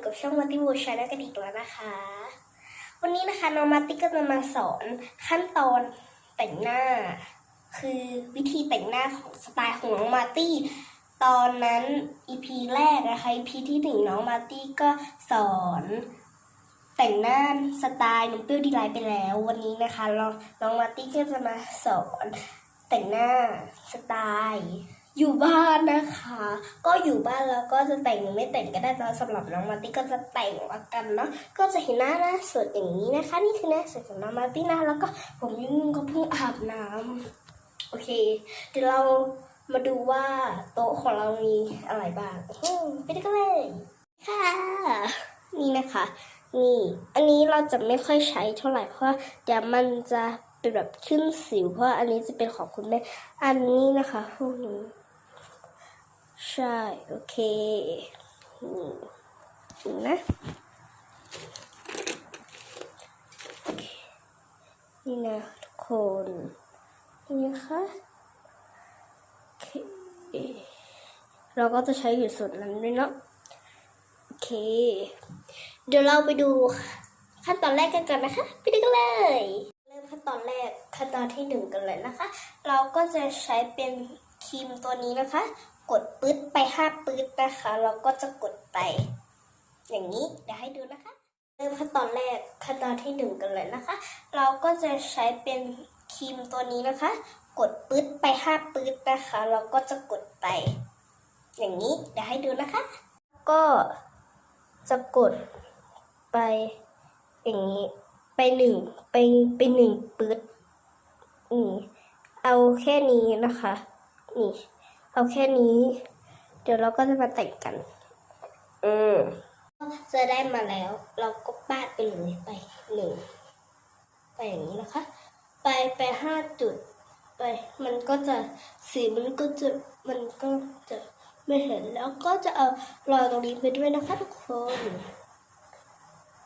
อยู่กับช่องมัตติวูชาแนลกันอีกแล้วนะคะ วันนี้นะคะน้องมาร์ติก็จะมาสอนขั้นตอนแต่งหน้า คือวิธีแต่งหน้าของสไตล์ของน้องมาร์ตี้ตอนนั้น EP แรกนะคะ EP ที่หนึ่งน้องมาร์ตี้ก็สอนแต่งหน้าสไตล์น้องเปรี้ยวดีไลท์ไปแล้ว วันนี้นะคะน้องน้องมาร์ตี้ก็จะมาสอนแต่งหน้าสไตล์อยู่บ้านนะคะ ก็ อยู่บ้านแล้วก็จะแต่งหรือไม่แต่งก็ได้แต่สำหรับน้องมาร์ตี้ก็จะแต่งละกันเนาะก็จะเห็นหน้าหน้าสดอย่างนี้นะคะ นี่คือหน้าสดของน้องมาร์ตี้นะแล้วก็ผมยุ่งก็เพิ่งอาบน้ำโอเค เดี๋ยวเรามาดูว่าโต๊ะของเรามีอะไรบ้างไปดูกันเลยค่ะนี่นะคะนี่อันนี้เราจะไม่ค่อยใช้เท่าไหร่เพราะเดี๋ยวมันจะเป็นแบบขึ้นสิวเพราะอันนี้จะเป็นของคุณแม่อันนี้นะคะพวกนี้ ใช่ โอเคนี่นะนี่นะทุกคนนี่นะคะโอเคเราก็จะใช้อยู่ส่วนนั้นด้วยเนาะโอเค เดี๋ยวเราไปดูขั้นตอนแรกกันก่อนนะคะ ไปดูกันเลย เริ่มขั้นตอนแรกขั้นตอนที่หนึ่งกันเลยนะคะ เราก็จะใช้เป็นครีมตัวนี้นะคะ กดปื๊ดไปห้าปื๊ดนะคะ เราก็จะกดไป อย่างนี้เดี๋ยวให้ดูนะคะ เริ่มขั้นตอนแรกขั้นตอนที่หนึ่งกันเลยนะคะ เราก็จะใช้เป็นครีมตัวนี้นะคะ กดปื๊ดไปห้าปื๊ดนะคะ เราก็จะกดไป อย่างนี้เดี๋ยวให้ดูนะคะ ก็จะกดไปอย่างนี้ไปหนึ่งไปไปหนึ่งปื๊ดนี่เอาแค่นี้นะคะ นี่ เอาแค่นี้ เดี๋ยวเราก็จะมาแต่งกัน อืมจะได้มาแล้ว เราก็ปาดไปเลยไปหนึ่งไปอย่างนี้นะคะ ไปไปห้าจุด ไป มันก็จะสีมันก็จะมันก็จะไม่เห็นแล้วก็จะเอารอยตรงนี้ไปด้วยนะคะทุกคน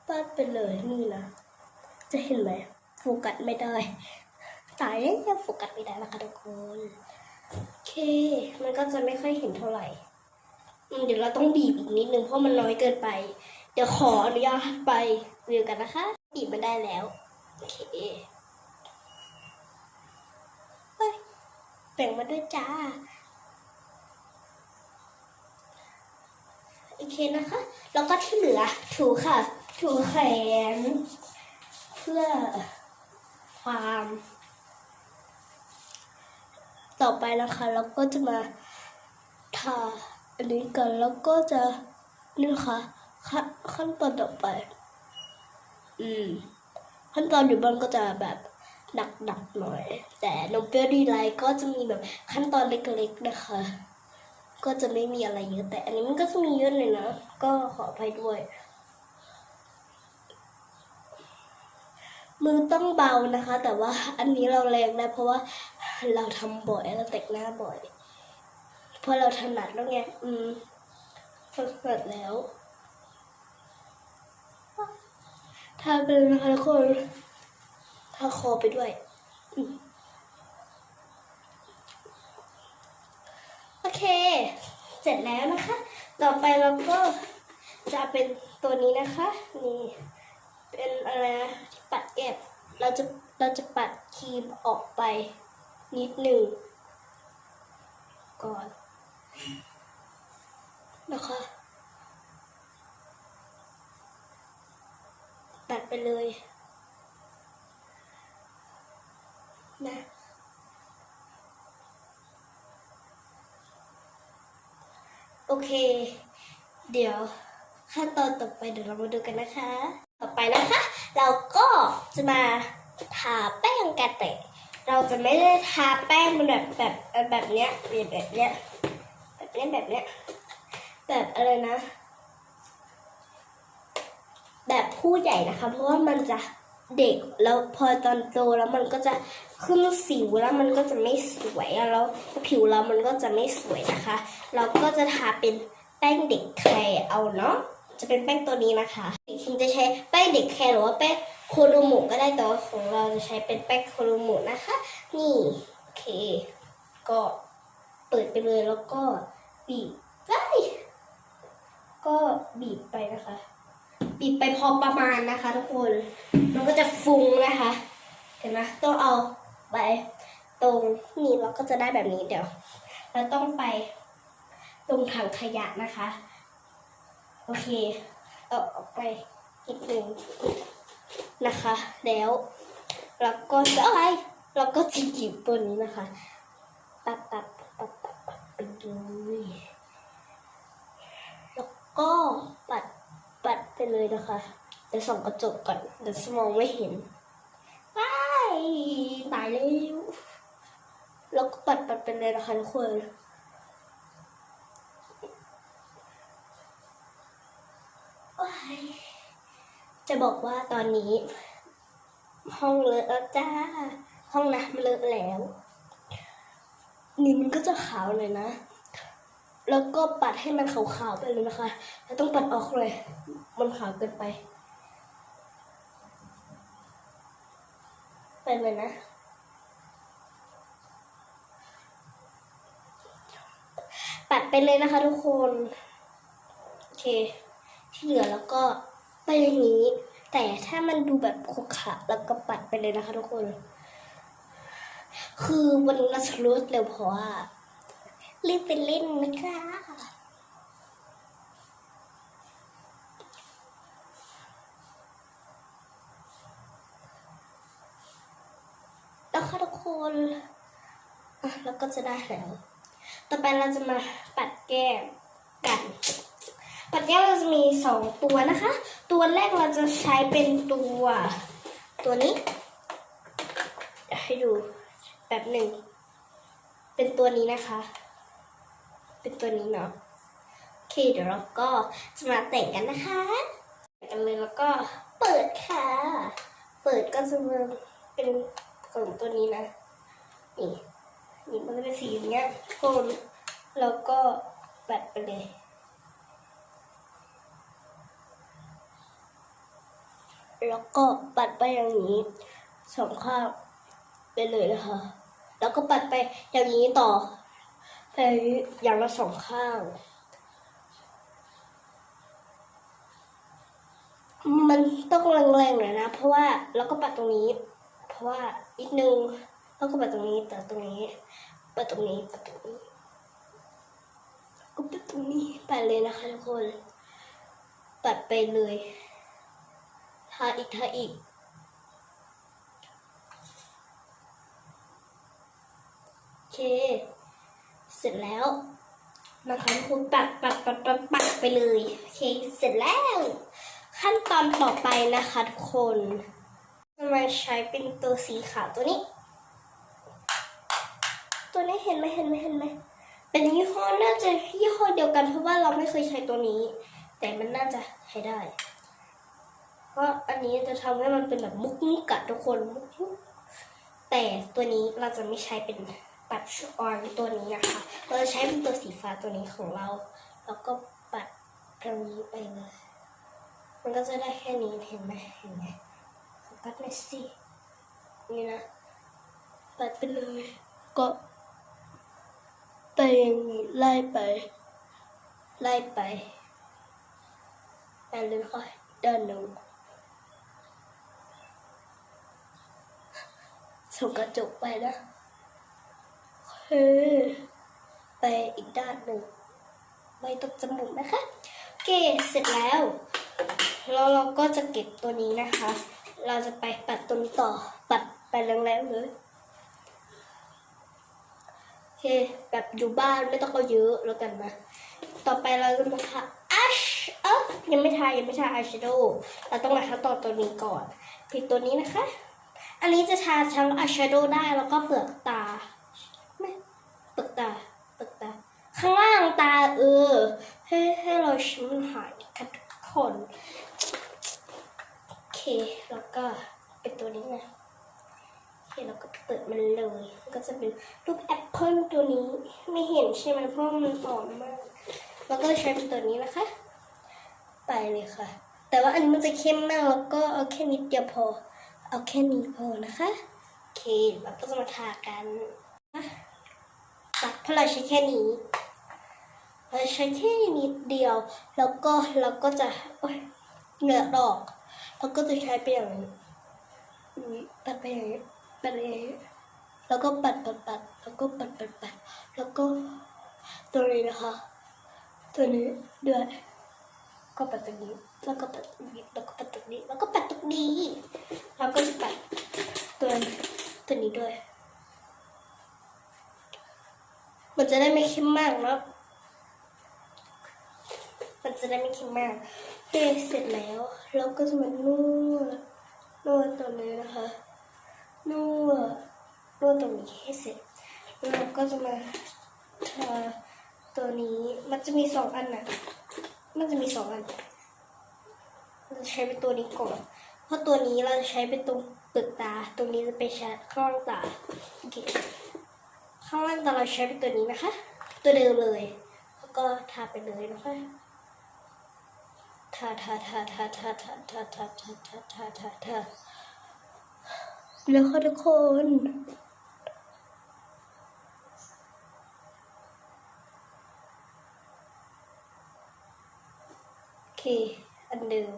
ปาดไปเลยนี่นะจะเห็นไหมโฟกัสไม่ได้ตายแล้วโฟกัสไม่ได้นะคะทุกคน โอเค มันก็จะไม่ค่อยเห็นเท่าไหร่ เดี๋ยวเราต้องบีบอีกนิดนึงเพราะมันน้อยเกินไป เดี๋ยวขออนุญาตไปวิวกันนะคะ บีบมาได้แล้ว โอเคเฮ้ยแบ่งมาด้วยจ้า โอเคนะคะ แล้วก็ที่เหลือถูค่ะ ถูแขน เพื่อความ ต่อไปนะคะเราก็จะมาทาอันนี้กันแล้วก็จะนี่นะคะขั้นขั้นตอนต่อไป อืม ขั้นตอนอยู่บ้านก็จะแบบหนักๆหน่อย แต่นมเปรี้ยวดีไลท์ก็จะมีแบบขั้นตอนเล็กๆนะคะ ก็จะไม่มีอะไรเยอะแต่ อันนี้มันก็จะมีเยอะเลยนะ ก็ขออภัยด้วย มือต้องเบานะคะ แต่ว่าอันนี้เราแรงได้เพราะว่า เราทำบ่อยเราแต่งหน้าบ่อยเพราะเราถนัดแล้วไงอืมถนัดแล้วทาไปเลยนะคะทุกคนทาคอไปด้วยอโอเค เสร็จแล้วนะคะ ต่อไปเราก็จะเป็นตัวนี้นะคะ นี่ เป็นอะไรนะปัดแก็บเราจะเราจะปัดครีมออกไป นิดหนึ่ง ก่อน นะคะ ตัดไปเลย นะโอเค เดี๋ยวขั้นตอนต่อไปเดี๋ยวเรามาดูกันนะคะ ต่อไปนะคะ เราก็จะมาทาแป้งกันแต เราจะไม่ได้ทาแป้งมันแบบแบบแบบเนี้ยแบบเนี้ยแบบเนี้ยแบบเนี้ยแบบอะไรนะ แบบผู้ใหญ่นะคะ เพราะว่ามันจะเด็กแล้วพอตอนโตแล้วมันก็จะขึ้นสิวแล้วมันก็จะไม่สวยแล้วผิวเรามันก็จะไม่สวยนะคะ เราก็จะทาเป็นแป้งเด็กแคร์เอาเนาะจะเป็นแป้งตัวนี้นะคะคิงจะใช้แป้งเด็กแคร์หรือว่าแป้ง โคโดโมก็ได้แต่ว่าของเราจะใช้เป็นแป้งโคโดโมนะคะ นี่โอเค ก็เปิดไปเลยแล้วก็บีบได้ก็บีบไปนะคะ บีบไปพอประมาณนะคะ ทุกคน มันก็จะฟุ้งนะคะ เห็นไหมต้องเอาไปตรงนี่เราก็จะได้แบบนี้เดี๋ยวเราต้องไปตรงถังขยะนะคะ โอเค เอาออกไปอีกหนึ่ง นะคะ แล้วเราก็จะอะไรเราก็จะหยิบตัวนี้นะคะปัดปัดปัดปัดปัดไปเลยแล้วก็ปัดปัดไปเลยนะคะเดี๋ยวส่องกระจกก่อนเดี๋ยวสมองไม่เห็นว้ายตายแล้วแล้วก็ปัดปัดไปเลยนะคะทุกคน โอ๊ย จะบอกว่าตอนนี้ ห้องเลอะแล้วจ้า ห้องน้ำเลอะแล้ว นี่มันก็จะขาวเลยนะ แล้วก็ปัดให้มันขาวๆไปเลยนะคะ แล้วต้องปัดออกเลย มันขาวเกินไป ไปเลยนะปัดไปเลยนะคะทุกคน โอเค ที่เหลือแล้วก็ ไปอย่างนี้ แต่ถ้ามันดูแบบขรุขะแล้วก็ปัดไปเลยนะคะทุกคน คือวันนี้เราจะรู้เร็วเพราะว่ารีบไปเล่นนะคะแล้วค่ะทุกคนแล้วก็จะได้แล้ว ต่อไปเราจะมาปัดแก้มกัน ปัดแก้มเราจะมีสองตัวนะคะ ตัวแรกเราจะใช้เป็นตัว ตัวนี้ให้ดูแบบหนึ่ง เป็นตัวนี้นะคะ เป็นตัวนี้เนาะโอเคเดี๋ยวเราก็จะมาแต่งกันนะคะแต่งกันเลยแล้วก็เปิดค่ะ เปิดก็จะมาเป็นของตัวนี้นะ นี่นี่มันจะเป็นสีอย่างเงี้ยทุกคนแล้วก็ปัดไปเลย แล้วก็ปัดไปอย่างนี้สองข้างไปเลยนะคะ แล้วก็ปัดไปอย่างนี้ต่อไปอย่างละสองข้าง มันต้องแรงๆหน่อยนะ เพราะว่าแล้วก็ปัดตรงนี้ เพราะว่าอีกนึงแล้วก็ปัดตรงนี้แต่ตรงนี้ปัดตรงนี้ปัดตรงนี้ก็ปัดตรงนี้ไปเลยนะคะทุกคนปัดไปเลย ทาอีกทาอีกโอเค เสร็จแล้วนะคะทุกคนปัดปัดปัดปัดปัดไปเลยโอเคเสร็จแล้ว ขั้นตอนต่อไปนะคะทุกคนจะมาใช้เป็นตัวสีขาวตัวนี้ ตัวนี้เห็นไหมเห็นไหมเห็นไหมเป็นยี่ห้อน่าจะยี่ห้อเดียวกันเพราะว่าเราไม่เคยใช้ตัวนี้ แต่มันน่าจะใช้ได้ เพราะอันนี้จะทำให้มันเป็นแบบมุกมุกกัดทุกคนมุกมุกแต่ตัวนี้เราจะไม่ใช้เป็นปัดชออนตัวนี้นะคะเราจะใช้เป็นตัวสีฟ้าตัวนี้ของเรา แล้วก็ปัดตรงนี้ไปเลยมันก็จะได้แค่นี้เห็นไหมเห็นไหมขอปัดหน่อยสินี่นะปัดไปเลยก็ไปอย่างนี้ไล่ไป ไล่ไปอันนี้ค่อยด้านหนึ่ง ส่งกระจกไปนะเฮ้ไปอีกด้านหนึ่งไม่ตกจมูกนะคะโอเคเสร็จแล้วแล้วเราก็จะเก็บตัวนี้นะคะ เราจะไปปัดตัวนี้ต่อ ปัดไปแรงๆเลยโอเคแบบอยู่บ้านไม่ต้องเอาเยอะแล้วกันนะ ต่อไปเราจะมาทาอัชเออยังไม่ทายังไม่ทาอายแชโดว์เราต้องมาทาต่อตัวนี้ก่อนปิดตัวนี้นะคะ อันนี้จะทาทั้งอายแชโดว์ได้แล้วก็เปลือกตาไม่เปลือกตาเปลือกตา ข้างล่างตาเออ ให้ให้เราชิมมันหายกันทุกคน โอเค แล้วก็เป็นตัวนี้นะโอเคเราก็เปิดมันเลย ก็จะเป็นรูปแอปเปิลตัวนี้ไม่เห็นใช่ไหมเพราะมันอ่อนมาก แล้วก็ใช้เป็นตัวนี้นะคะ ไปเลยค่ะ แต่ว่าอันนี้มันจะเข้มมากแล้วก็เอาแค่นิดเดียวพอ เอาแค่นี้พอนะคะโอเคเราก็จะมาทากันตัดเพราะเราใช้แค่นี้เราใช้แค่นิดเดียว แล้วก็เราก็จะเหงื่อออกเราก็จะใช้ไปอย่างนี้อย่างนี้ปัดไปปัดไปอย่างนี้แล้วก็ปัดปัดปัดแล้วก็ปัดปัดปัดแล้วก็ตัวนี้นะคะ ตัวนี้ด้วยก็ปัดตรงนี้ แล้วก็ปัดตรงนี้แล้วก็ปัดตรงนี้แล้วก็ปัดตรงนี้แล้วก็จะปัดตัวตัวนี้ด้วย มันจะได้ไม่เข้มมากเนาะมันจะได้ไม่เข้มมากเทเสร็จแล้วเราก็จะมานวดนวดตรงนี้นะคะนวดนวดตรงนี้ให้เสร็จแล้วเราก็จะมาทาตัวนี้มันจะมีสองอันนะมันจะมีสองอัน ใช้เป็นตัวนี้ก่อน เพราะตัวนี้เราจะใช้เป็นตรงเปลือกตา ตรงนี้จะเป็นชาข้างล่างตา โอเค ข้างล่างตาเราใช้เป็นตัวนี้นะคะ ตัวเดิมเลย แล้วก็ทาไปเลยนะคะ ทาทาทาทาทาทาทาทาทาทาทาทาทาแล้วค่ะทุกคนโอเคอันเดิม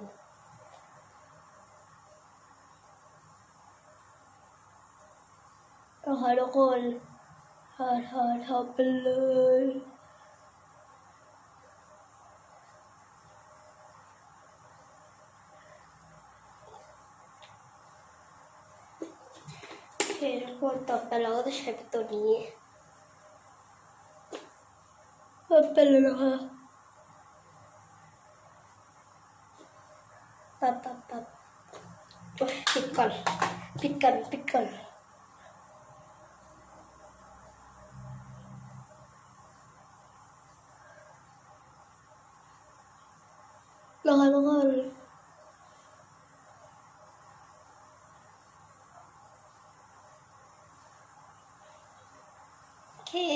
يقول هار هار هاب الليل يقول طب أنا واضح حبتوني هبلوها طب طب طب. بيكل بيكل بيكل โอเค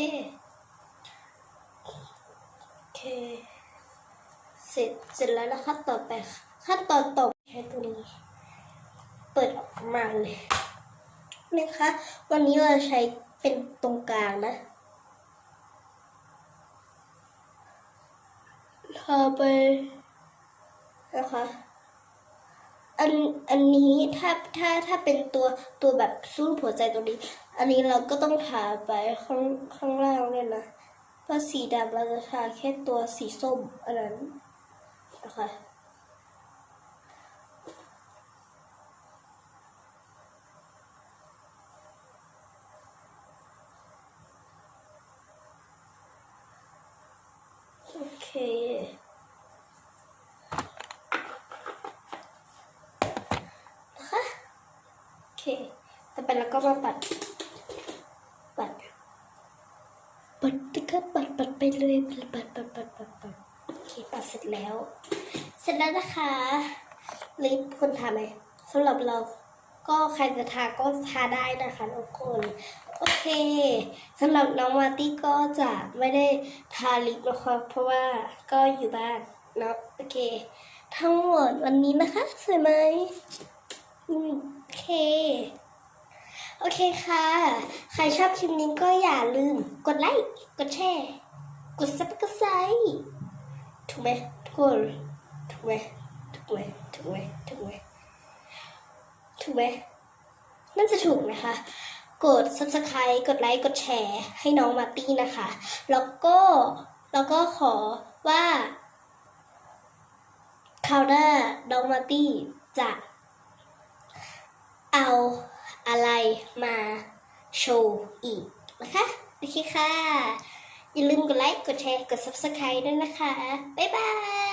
เค เสร็จเสร็จแล้วนะคะต่อไปขั้นตอนต่อไปใช้ตัวนี้ เปิดออกมาเลยนะคะ วันนี้เราใช้เป็นตรงกลางนะทาไปนะคะ อันอันนี้ถ้าถ้าถ้าเป็นตัวตัวแบบสู้หัวใจตรงนี้ อันนี้เราก็ต้องทาไปข้างข้างล่างเลยนะ เพราะสีดำเราจะทาแค่ตัวสีส้มอันนั้นนะคะโอเค นะคะโอเค ต่อไปเราก็มาปัด ปัด ปัดติค่ะปัดปัดไปเลยปัดปัดปัดปัดปัดโอเคปัดเสร็จแล้ว เสร็จแล้วนะคะลิปคนทาไหมสำหรับเราก็ใครจะทาก็ทาได้นะคะทุกคนโอเคสำหรับน้องมาตี้ก็จะไม่ได้ทาลิปนะคะเพราะว่าก็อยู่บ้านเนาะโอเค ทั้งหมดวันนี้นะคะสวยไหม เค โอเคค่ะ ใครชอบคลิปนี้ก็อย่าลืม กดไลค์ กดแชร์ กดซับสไครต์ถูกไหมทุกคนถูกไหมถูกไหมถูกไหมถูกไหมถูกไหมน่าจะถูกนะคะ กด subscribe กดไลค์ กดแชร์ ให้น้องมาตี้นะคะ แล้วก็แล้วก็ขอว่าคราวหน้าน้องมาตี้จะ เอาอะไรมาโชว์อีกนะคะ โอเคค่ะ อย่าลืมกดไลค์ กดแชร์ กด subscribe ด้วยนะคะ บ๊ายบาย